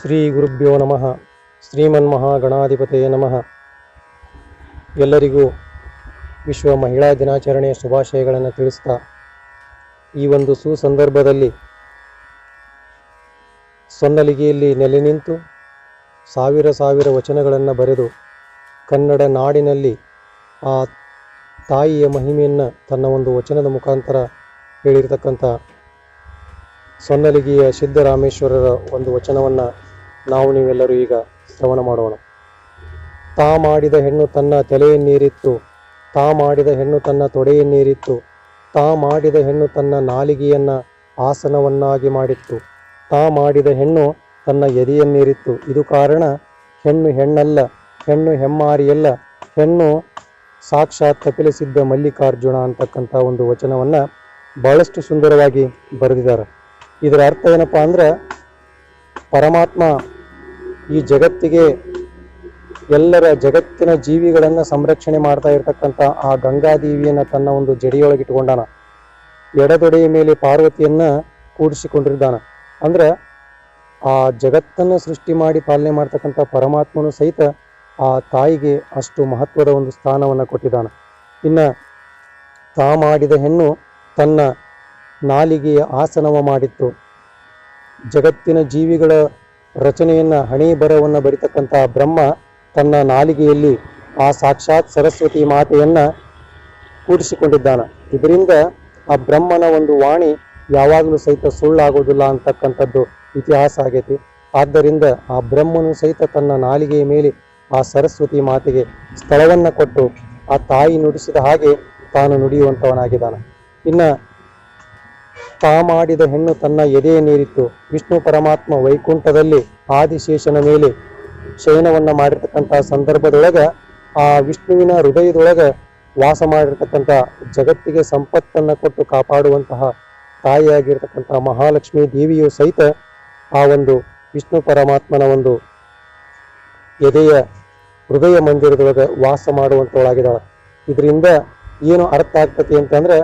ಶ್ರೀ ಗುರುಭ್ಯೋ ನಮಃ. ಶ್ರೀಮನ್ಮಹಾಗಣಾಧಿಪತಯೇ ನಮಃ. ಎಲ್ಲರಿಗೂ ವಿಶ್ವ ಮಹಿಳಾ ದಿನಾಚರಣೆಯ ಶುಭಾಶಯಗಳನ್ನು ತಿಳಿಸ್ತಾ, ಈ ಒಂದು ಸುಸಂದರ್ಭದಲ್ಲಿ ಸೊನ್ನಲಿಗೆಯಲ್ಲಿ ನೆಲೆ ನಿಂತು ಸಾವಿರ ಸಾವಿರ ವಚನಗಳನ್ನು ಬರೆದು ಕನ್ನಡ ನಾಡಿನಲ್ಲಿ ಆ ತಾಯಿಯ ಮಹಿಮೆಯನ್ನು ತನ್ನ ಒಂದು ವಚನದ ಮುಖಾಂತರ ಹೇಳಿರತಕ್ಕಂಥ ಸೊನ್ನಲಿಗೆಯ ಸಿದ್ದರಾಮೇಶ್ವರರ ಒಂದು ವಚನವನ್ನು ನಾವು ನೀವೆಲ್ಲರೂ ಈಗ ಶ್ರವಣ ಮಾಡೋಣ. ತಾ ಮಾಡಿದ ಹೆಣ್ಣು ತನ್ನ ತಲೆಯನ್ನೇರಿತ್ತು ತಾ ಮಾಡಿದ ಹೆಣ್ಣು ತನ್ನ ತೊಡೆಯನ್ನೇರಿತ್ತು ತಾ ಮಾಡಿದ ಹೆಣ್ಣು ತನ್ನ ನಾಲಿಗೆಯನ್ನ ಆಸನವನ್ನಾಗಿ ಮಾಡಿತ್ತು. ತಾ ಮಾಡಿದ ಹೆಣ್ಣು ತನ್ನ ಎದೆಯನ್ನೇರಿತ್ತು ಇದು ಕಾರಣ ಹೆಣ್ಣು ಹೆಣ್ಣಲ್ಲ, ಹೆಣ್ಣು ಹೆಮ್ಮಾರಿಯಲ್ಲ, ಹೆಣ್ಣು ಸಾಕ್ಷಾತ್ ಕಪಿಲಿಸಿದ್ದ ಮಲ್ಲಿಕಾರ್ಜುನ ಅಂತಕ್ಕಂಥ ಒಂದು ವಚನವನ್ನು ಬಹಳಷ್ಟು ಸುಂದರವಾಗಿ ಬರೆದಿದ್ದಾರೆ. ಇದರ ಅರ್ಥ ಏನಪ್ಪ ಅಂದ್ರೆ ಪರಮಾತ್ಮ ಈ ಜಗತ್ತಿಗೆ ಎಲ್ಲರ ಜಗತ್ತಿನ ಜೀವಿಗಳನ್ನು ಸಂರಕ್ಷಣೆ ಮಾಡ್ತಾ ಇರತಕ್ಕಂಥ ಆ ಗಂಗಾದೇವಿಯನ್ನು ತನ್ನ ಒಂದು ಜಡಿಯೊಳಗಿಟ್ಕೊಂಡಾನ ಎಡದೊಡೆಯ ಮೇಲೆ ಪಾರ್ವತಿಯನ್ನ ಕೂಡಿಸಿಕೊಂಡಿದ್ದಾನ. ಅಂದ್ರೆ ಆ ಜಗತ್ತನ್ನು ಸೃಷ್ಟಿ ಮಾಡಿ ಪಾಲನೆ ಮಾಡ್ತಕ್ಕಂಥ ಪರಮಾತ್ಮನು ಸಹಿತ ಆ ತಾಯಿಗೆ ಅಷ್ಟು ಮಹತ್ವದ ಒಂದು ಸ್ಥಾನವನ್ನು ಕೊಟ್ಟಿದ್ದಾನೆ. ಇನ್ನ ತಾ ಮಾಡಿದ ಹೆಣ್ಣು ತನ್ನ ನಾಲಿಗೆಯ ಆಸನವ ಮಾಡಿತ್ತು. ಜಗತ್ತಿನ ಜೀವಿಗಳ ರಚನೆಯನ್ನ ಹಣೆ ಬರವನ್ನು ಬರಿತಕ್ಕಂಥ ಬ್ರಹ್ಮ ತನ್ನ ನಾಲಿಗೆಯಲ್ಲಿ ಆ ಸಾಕ್ಷಾತ್ ಸರಸ್ವತಿ ಮಾತೆಯನ್ನ ಕೂಡಿಸಿಕೊಂಡಿದ್ದಾನೆ. ಇದರಿಂದ ಆ ಬ್ರಹ್ಮನ ಒಂದು ವಾಣಿ ಯಾವಾಗಲೂ ಸಹಿತ ಸುಳ್ಳಾಗೋದಿಲ್ಲ ಅಂತಕ್ಕಂಥದ್ದು ಇತಿಹಾಸ ಆಗೈತಿ. ಆದ್ದರಿಂದ ಆ ಬ್ರಹ್ಮನು ಸಹಿತ ತನ್ನ ನಾಲಿಗೆಯ ಮೇಲೆ ಆ ಸರಸ್ವತಿ ಮಾತೆಗೆ ಸ್ಥಳವನ್ನು ಕೊಟ್ಟು ಆ ತಾಯಿ ನುಡಿಸಿದ ಹಾಗೆ ತಾನು ನುಡಿಯುವಂಥವನಾಗಿದ್ದಾನೆ ಇನ್ನ ತಾ ಮಾಡಿದ ಹೆಣ್ಣು ತನ್ನ ಎದೆಯ ನೀರಿತ್ತು ವಿಷ್ಣು ಪರಮಾತ್ಮ ವೈಕುಂಠದಲ್ಲಿ ಆದಿಶೇಷನ ಮೇಲೆ ಶಯನವನ್ನ ಮಾಡಿರ್ತಕ್ಕಂಥ ಸಂದರ್ಭದೊಳಗ ಆ ವಿಷ್ಣುವಿನ ಹೃದಯದೊಳಗ ವಾಸ ಮಾಡಿರ್ತಕ್ಕಂಥ ಜಗತ್ತಿಗೆ ಸಂಪತ್ತನ್ನ ಕೊಟ್ಟು ಕಾಪಾಡುವಂತಹ ತಾಯಿಯಾಗಿರ್ತಕ್ಕಂಥ ಮಹಾಲಕ್ಷ್ಮಿ ದೇವಿಯು ಸಹಿತ ಆ ಒಂದು ವಿಷ್ಣು ಪರಮಾತ್ಮನ ಒಂದು ಎದೆಯ ಹೃದಯ ಮಂದಿರದೊಳಗ ವಾಸ ಮಾಡುವಂತವಳಾಗಿದ್ದಾಳೆ. ಇದರಿಂದ ಏನು ಅರ್ಥ ಆಗ್ತತಿ ಅಂತಂದ್ರೆ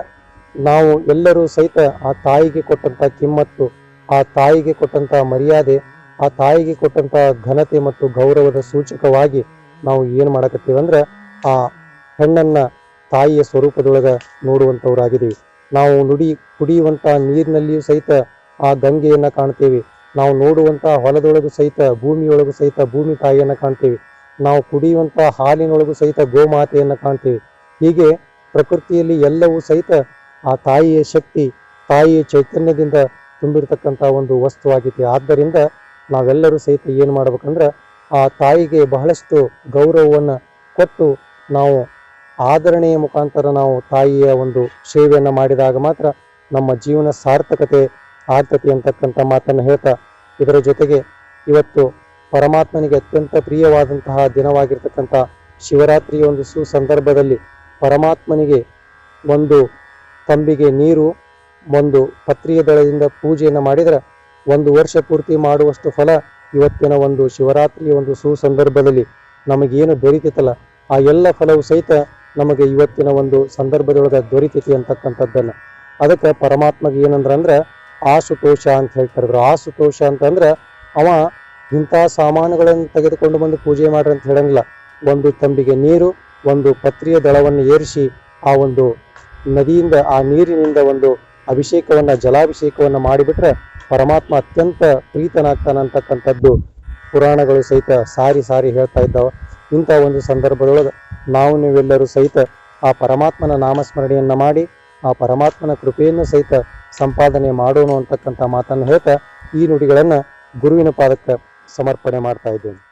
ನಾವು ಎಲ್ಲರೂ ಸಹಿತ ಆ ತಾಯಿಗೆ ಕೊಟ್ಟಂತ ಕಿಮ್ಮತ್ತು, ಆ ತಾಯಿಗೆ ಕೊಟ್ಟಂತ ಮರ್ಯಾದೆ, ಆ ತಾಯಿಗೆ ಕೊಟ್ಟಂತ ಘನತೆ ಮತ್ತು ಗೌರವದ ಸೂಚಕವಾಗಿ ನಾವು ಏನು ಮಾಡಕತ್ತೀವಿ ಅಂದ್ರೆ ಆ ಹೆಣ್ಣನ್ನ ತಾಯಿಯ ಸ್ವರೂಪದೊಳಗ ನೋಡುವಂತವ್ರಾಗಿದ್ದೀವಿ. ನಾವು ನುಡಿ ಕುಡಿಯುವಂತ ನೀರಿನಲ್ಲಿಯೂ ಸಹಿತ ಆ ಗಂಗೆಯನ್ನ ಕಾಣ್ತೇವೆ. ನಾವು ನೋಡುವಂತ ಹೊಲದೊಳಗೂ ಸಹಿತ, ಭೂಮಿಯೊಳಗೂ ಸಹಿತ ಭೂಮಿ ತಾಯಿಯನ್ನ ಕಾಣ್ತೇವೆ. ನಾವು ಕುಡಿಯುವಂತ ಹಾಲಿನೊಳಗೂ ಸಹಿತ ಗೋಮಾತೆಯನ್ನ ಕಾಣ್ತೇವೆ. ಹೀಗೆ ಪ್ರಕೃತಿಯಲ್ಲಿ ಎಲ್ಲವೂ ಸಹಿತ ಆ ತಾಯಿಯ ಶಕ್ತಿ, ತಾಯಿಯ ಚೈತನ್ಯದಿಂದ ತುಂಬಿರ್ತಕ್ಕಂಥ ಒಂದು ವಸ್ತುವಾಗಿದೆ ಆದ್ದರಿಂದ ನಾವೆಲ್ಲರೂ ಸಹಿತ ಏನು ಮಾಡ್ಬೇಕಂದ್ರೆ ಆ ತಾಯಿಗೆ ಬಹಳಷ್ಟು ಗೌರವವನ್ನು ಕೊಟ್ಟು ನಾವು ಆದರಣೆಯ ಮುಖಾಂತರ ನಾವು ತಾಯಿಯ ಒಂದು ಸೇವೆಯನ್ನು ಮಾಡಿದಾಗ ಮಾತ್ರ ನಮ್ಮ ಜೀವನ ಸಾರ್ಥಕತೆ, ಆರ್ಥತೆ ಅಂತಕ್ಕಂಥ ಮಾತನ್ನು ಹೇಳ್ತಾ ಇದರ ಜೊತೆಗೆ ಇವತ್ತು ಪರಮಾತ್ಮನಿಗೆ ಅತ್ಯಂತ ಪ್ರಿಯವಾದಂತಹ ದಿನವಾಗಿರ್ತಕ್ಕಂಥ ಶಿವರಾತ್ರಿಯ ಒಂದು ಸುಸಂದರ್ಭದಲ್ಲಿ ಪರಮಾತ್ಮನಿಗೆ ಒಂದು ತಂಬಿಗೆ ನೀರು, ಒಂದು ಪತ್ರಿಯ ದಳದಿಂದ ಪೂಜೆಯನ್ನು ಮಾಡಿದರೆ ಒಂದು ವರ್ಷ ಪೂರ್ತಿ ಮಾಡುವಷ್ಟು ಫಲ ಇವತ್ತಿನ ಒಂದು ಶಿವರಾತ್ರಿಯ ಒಂದು ಸುಸಂದರ್ಭದಲ್ಲಿ ನಮಗೇನು ದೊರೀತೈತಲ್ಲ ಆ ಎಲ್ಲ ಫಲವು ಸಹಿತ ನಮಗೆ ಇವತ್ತಿನ ಒಂದು ಸಂದರ್ಭದೊಳಗೆ ದೊರೀತೈತಿ ಅಂತಕ್ಕಂಥದ್ದನ್ನು. ಅದಕ್ಕೆ ಪರಮಾತ್ಮಗೆ ಏನಂದ್ರೆ ಅಂದ್ರೆ ಆಸುತೋಷ ಅಂತ ಹೇಳ್ತಾರೆ. ಆಸುತೋಷ ಅಂತಂದ್ರೆ ಅವ ಇಂಥ ಸಾಮಾನುಗಳನ್ನು ತೆಗೆದುಕೊಂಡು ಬಂದು ಪೂಜೆ ಮಾಡ್ರಿ ಅಂತ ಹೇಳಂಗಿಲ್ಲ. ಒಂದು ತಂಬಿಗೆ ನೀರು, ಒಂದು ಪತ್ರಿಯ ದಳವನ್ನು ಏರಿಸಿ ಆ ಒಂದು ನದಿಯಿಂದ ಆ ನೀರಿನಿಂದ ಒಂದು ಅಭಿಷೇಕವನ್ನ, ಜಲಾಭಿಷೇಕವನ್ನ ಮಾಡಿಬಿಟ್ರೆ ಪರಮಾತ್ಮ ಅತ್ಯಂತ ಪ್ರೀತನಾಗ್ತಾನ ಅಂತಕ್ಕಂಥದ್ದು ಪುರಾಣಗಳು ಸಹಿತ ಸಾರಿ ಸಾರಿ ಹೇಳ್ತಾ ಇದ್ದಾವೆ. ಇಂಥ ಒಂದು ಸಂದರ್ಭದೊಳಗೆ ನಾವು ನೀವೆಲ್ಲರೂ ಸಹಿತ ಆ ಪರಮಾತ್ಮನ ನಾಮಸ್ಮರಣೆಯನ್ನು ಮಾಡಿ, ಆ ಪರಮಾತ್ಮನ ಕೃಪೆಯನ್ನು ಸಹಿತ ಸಂಪಾದನೆ ಮಾಡೋಣ ಅಂತಕ್ಕಂಥ ಮಾತನ್ನು ಹೇಳ್ತಾ ಈ ನುಡಿಗಳನ್ನು ಗುರುವಿನ ಪಾದಕ್ಕೆ ಸಮರ್ಪಣೆ ಮಾಡ್ತಾ ಇದ್ದೇನೆ.